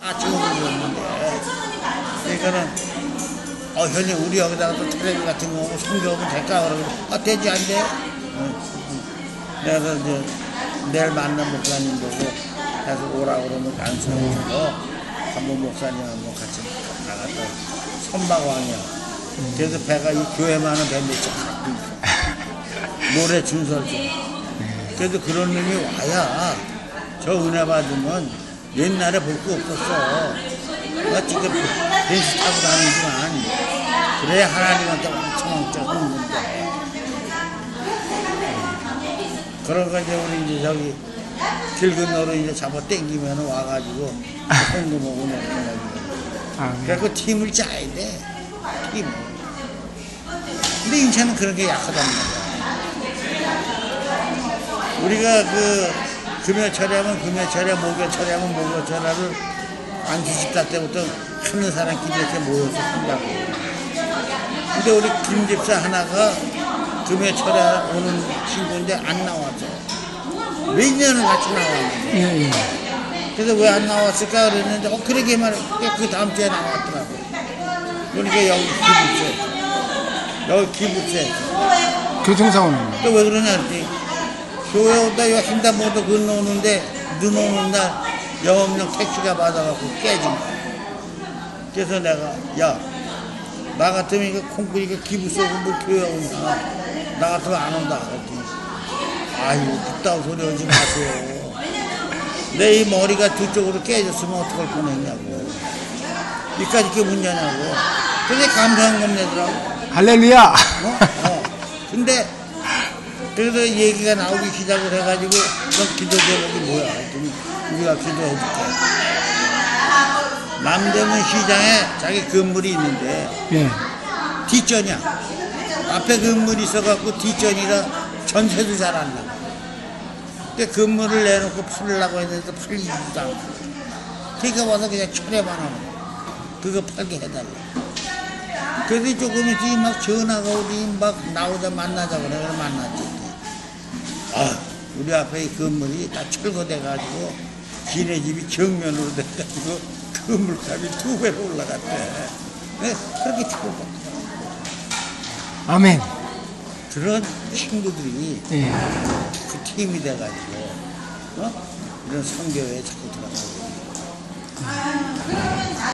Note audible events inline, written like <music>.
아, 지금 그러는데. 그러니까는, 어, 형님, 우리 여기다가 또 텔레비 같은 거 오면 성경하면 될까? 그러고, 아, 되지, 안 돼? 어, 내가 이제 내일 만난 목사님 보고 해서 오라고 그러면 안수하고 한번 목사님하고 같이 나갔다 선박왕이야. 그래서 배가 이 교회만은 배 몇척 갖고 있어. <laughs> 노래 준설주. 그래도 그런 놈이 와야 저 은혜 받으면 옛날에 볼 거 없었어. 나 지금 벤츠 타고 다니지만 그래 하나님한테 엄청 엄청 흥분돼. 그런 거 이제 우리 이제 저기 길 건너로 이제 잡아 당기면 와가지고 홍금 오고 내려가지고 아멘. 그래서 팀을 짜야 돼. 팀을. 근데 인천은 그런 게 약하단 말이야. 우리가 그 금요철에 하면 금요철에 목요철에 하면 목요철에를 안주식사 때부터 하는 사람끼리 이렇게 모여서 한다고. 근데 우리 김 집사 하나가 금요철에 오는 친구인데 안 나왔어. 몇 년을 같이 나왔는데. 예, 예. 그래서 왜 안 나왔을까 그랬는데 어 그러게 말해 그 다음 주에 나왔더라고 그러니까 여기 기부세 여기 기부세 교통사고 납니다. 또왜 그러냐 그랬더니 교회 오다 여기 횡단보도 건너오는데 눈 오는 날 영업용 택시가 받아갖고 깨진 거야 그래서 내가 야 나 같으면 이거 콩쿠리가 기부 쏘고 뭐 교회 오냐 나 같으면 안 온다 그랬더니 아유 그따위 소리 하지 마세요 내 이 머리가 두 쪽으로 깨졌으면 어떡할 뻔했냐고 이까지 이렇게 문제냐고 근데 감사한 겁내더라고 할렐루야! 어? 어. 근데 그래서 얘기가 나오기 시작을 해가지고 너 기도 제목이 뭐야? 했더니 우리가 기도해줄게. 남대문 시장에 자기 건물이 있는데 예. 뒷전이야. 앞에 건물이 있어갖고 뒷전이라 전세도 잘 안 나가. 근데 건물을 내놓고 팔려고 했는데 팔리지도 않고. 그러니까 와서 그냥 철회만 하는. 그거 팔게 해달라. 그래서 조금 있지 막 전화가 오지 막 나오자 만나자 그래 그래 만났지. 아 우리 앞에 이 건물이 다 철거돼가지고 지네 집이 정면으로 돼가지고 건물값이 두 배로 올라갔대. 네, 그렇게 축복받 아멘. 그런 친구들이 예. 그 팀이 돼가지고 어? 이런 성교회에 자꾸 들어가고